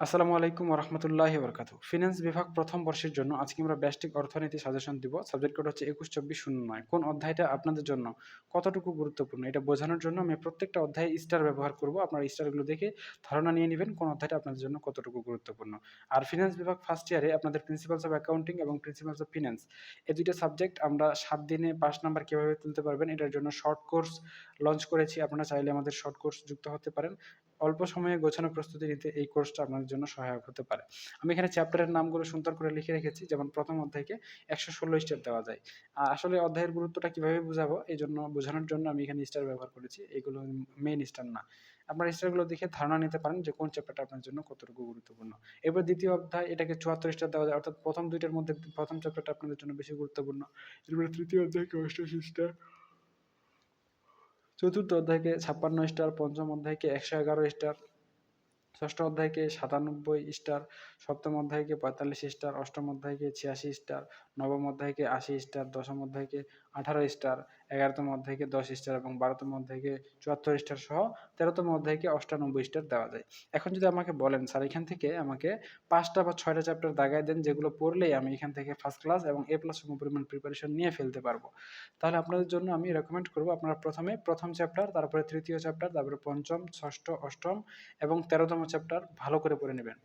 আসসালামু আলাইকুম রহমতুল্লাহ বরকাতু ফিনান্স বিভাগ প্রথম বর্ষের জন্য আজকে আমরা ব্যষ্টিক অর্থনীতি সাজেশন দিব। সাবজেক্ট কোড হচ্ছে একুশ, চব্বিশ, শূন্য নয়। কোন অধ্যায়টা আপনাদের জন্য কতটুকু গুরুত্বপূর্ণ? এটা বোঝানোর জন্য আমি প্রত্যেকটা অধ্যায়ে স্টার ব্যবহার করব। আপনার স্টারগুলো দেখে ধারণা নিয়ে নেবেন কোন অধ্যায়টা আপনাদের জন্য কতটুকু গুরুত্বপূর্ণ। আর ফিনান্স বিভাগ ফার্স্ট ইয়ারে আপনাদের প্রিন্সিপালস অফ অ্যাকাউন্টিং এবং প্রিন্সিপালস অফ ফিনান্স এই দুইটা সাবজেক্ট আমরা সাত দিনে পাঁচ নাম্বার কীভাবে তুলতে পারবেন এটার জন্য শর্ট কোর্স লঞ্চ করেছি। আপনারা চাইলে আমাদের শর্ট কোর্স যুক্ত হতে পারেন। অল্প সময়ে গোছানো প্রস্তুতি নিতে এই কোর্সটা আপনাদের জন্য সহায়ক হতে পারে। আমি এখানে চ্যাপ্টারের নামগুলো সুন্দর করে লিখে রেখেছি, যেমন প্রথম অধ্যায়কে একশো ষোলো স্টেপ দেওয়া যায়। আসলে অধ্যায়ের গুরুত্বটা কীভাবে বোঝাবো এই জন্য বোঝানোর জন্য আমি এখানে স্টার ব্যবহার করেছি, এগুলো মেইন স্টার না। আপনার স্টারগুলো দেখে ধারণা নিতে পারেন যে কোন চ্যাপ্টারটা আপনার জন্য কতটুকু গুরুত্বপূর্ণ। এবার দ্বিতীয় অধ্যায়, এটাকে চুয়াত্তর স্টার দেওয়া যায়, অর্থাৎ প্রথম দুইটার মধ্যে প্রথম চ্যাপ্টারটা আপনাদের জন্য বেশি গুরুত্বপূর্ণ। এরপরে তৃতীয় অধ্যায়কে অষ্টাশি স্টার চতুর্থ অধ্যায়কে ছাপ্পান্ন স্টার পঞ্চম অধ্যায়কে একশো এগারো স্টার ষষ্ঠ অধ্যায়কে সাতানব্বই স্টার, সপ্তম অধ্যায়কে পঁয়তাল্লিশ স্টার, অষ্টম অধ্যায়কে ছিয়াশি স্টার, নবম অধ্যায়কে আশি স্টার, দশম অধ্যায়কে আঠারো স্টার, এগারোতম অধ্যায়কে দশ স্টার এবং বারোতম অধ্যায়কে চুয়াত্তর স্টার সহ তেরোতম অধ্যায়কে অষ্টানব্বই স্টার দেওয়া যায়। এখন যদি আমাকে বলেন, স্যার, এখান থেকে আমাকে পাঁচটা বা ছয়টা চ্যাপ্টার দাগায় দেন, যেগুলো পড়লেই আমি এখান থেকে ফার্স্ট ক্লাস এবং এ প্লাস পরিমাণ প্রিপারেশন নিয়ে ফেলতে পারব। তাহলে আপনাদের জন্য আমি রেকমেন্ড করব, আপনারা প্রথমে প্রথম চ্যাপ্টার তারপরে তৃতীয় চ্যাপ্টার তারপরে পঞ্চম, ষষ্ঠ, অষ্টম এবং তেরোতম চ্যাপ্টার ভালো করে পড়ে নেবেন।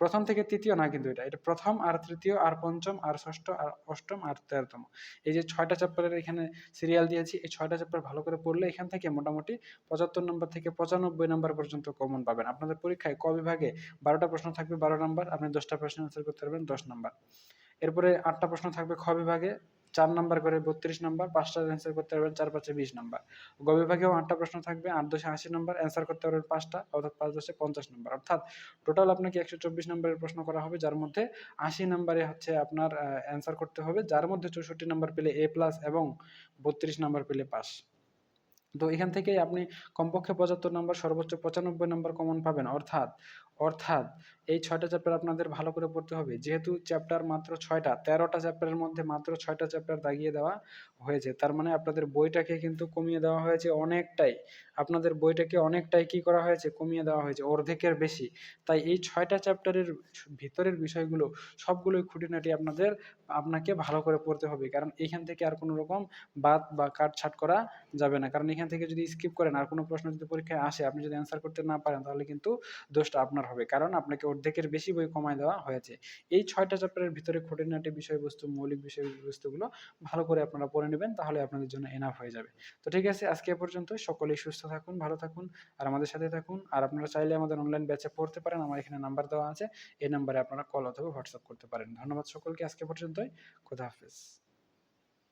প্রথম থেকে তৃতীয় না কিন্তু এটা। এটা প্রথম আর তৃতীয় আর পঞ্চম আর ষষ্ঠ আর অষ্টম আর তেরোতম। এই যে ছয়টা চ্যাপ্টারের এখানে সিরিয়াল দিয়েছি, এই ছয়টা চ্যাপ্টার ভালো করে পড়লে এখান থেকে মোটামুটি পঁচাত্তর নম্বর থেকে পঁচানব্বই নম্বর পর্যন্ত কমন পাবেন। আপনাদের পরীক্ষায় ক বিভাগে বারোটা প্রশ্ন থাকবে, বারো নম্বর আপনি দশটা প্রশ্ন অ্যান্সার করতে পারবেন, দশ নম্বর এরপরে আটটা প্রশ্ন থাকবে খ বিভাগে। চার নাম্বার করে বত্রিশ নাম্বার, পাঁচটা অ্যান্সার করতে পারবেন চার পাঁচে বিশ নাম্বার। গ আটটা প্রশ্ন থাকবে, আট দশে আশি নাম্বার অ্যান্সার করতে পারবেন পাঁচটা, অর্থাৎ পাঁচ দশে পঞ্চাশ নাম্বার। অর্থাৎ টোটাল আপনাকে একশো চব্বিশ নম্বরের প্রশ্ন করা হবে, যার মধ্যে আশি নাম্বারে হচ্ছে আপনার অ্যান্সার করতে হবে, যার মধ্যে চৌষট্টি নাম্বার পেলে এ প্লাস এবং বত্রিশ নাম্বার পেলে পাস তো এখান থেকেই আপনি কমপক্ষে পঁচাত্তর নম্বর, সর্বোচ্চ পঁচানব্বই নম্বর কমন পাবেন। অর্থাৎ অর্থাৎ এই ছয়টা চ্যাপ্টার আপনাদের ভালো করে পড়তে হবে। যেহেতু চ্যাপ্টার মাত্র ছয়টা, তেরোটা চ্যাপ্টারের মধ্যে মাত্র ছয়টা চ্যাপ্টার দাগিয়ে দেওয়া হয়েছে। তার মানে আপনাদের বইটাকে কিন্তু কমিয়ে দেওয়া হয়েছে অনেকটাই। আপনাদের বইটাকে অনেকটাই কি করা হয়েছে? কমিয়ে দেওয়া হয়েছে, অর্ধেকের বেশি। তাই এই ছয়টা চ্যাপ্টারের ভিতরের বিষয়গুলো সবগুলোই খুঁটিনাটি আপনাদের আপনাকে ভালো করে পড়তে হবে। কারণ এখান থেকে আর কোনো রকম বাদ বা কাটছাট করা যাবে না। কারণ এখান থেকে যদি স্কিপ করেন আর কোনো প্রশ্ন যদি পরীক্ষায় আসে, আপনি যদি অ্যান্সার করতে না পারেন, তাহলে কিন্তু দোষটা আপনার হবে। কারণ আপনাকে অর্ধেকের বেশি বই কমায় দেওয়া হয়েছে। এই ছয়টা চ্যাপ্টারের ভিতরে খুঁটিনাটি বিষয়বস্তু, মৌলিক বিষয়বস্তুগুলো ভালো করে আপনারা পড়ে নেবেন, তাহলে আপনাদের জন্য এনাফ হয়ে যাবে। তো ঠিক আছে, আজকে পর্যন্ত। সকলেই সুস্থ থাকুন, ভালো থাকুন, আর আমাদের সাথে থাকুন। আর আপনারা চাইলে আমাদের অনলাইন ব্যাচে পড়তে পারেন। আমার এখানে নাম্বার দেওয়া আছে। এই নাম্বারে আপনারা কল অথবা হোয়াটসঅ্যাপ করতে পারেন। ধন্যবাদ সকলকে। আজকে পর্যন্তই। খোদা হাফেজ।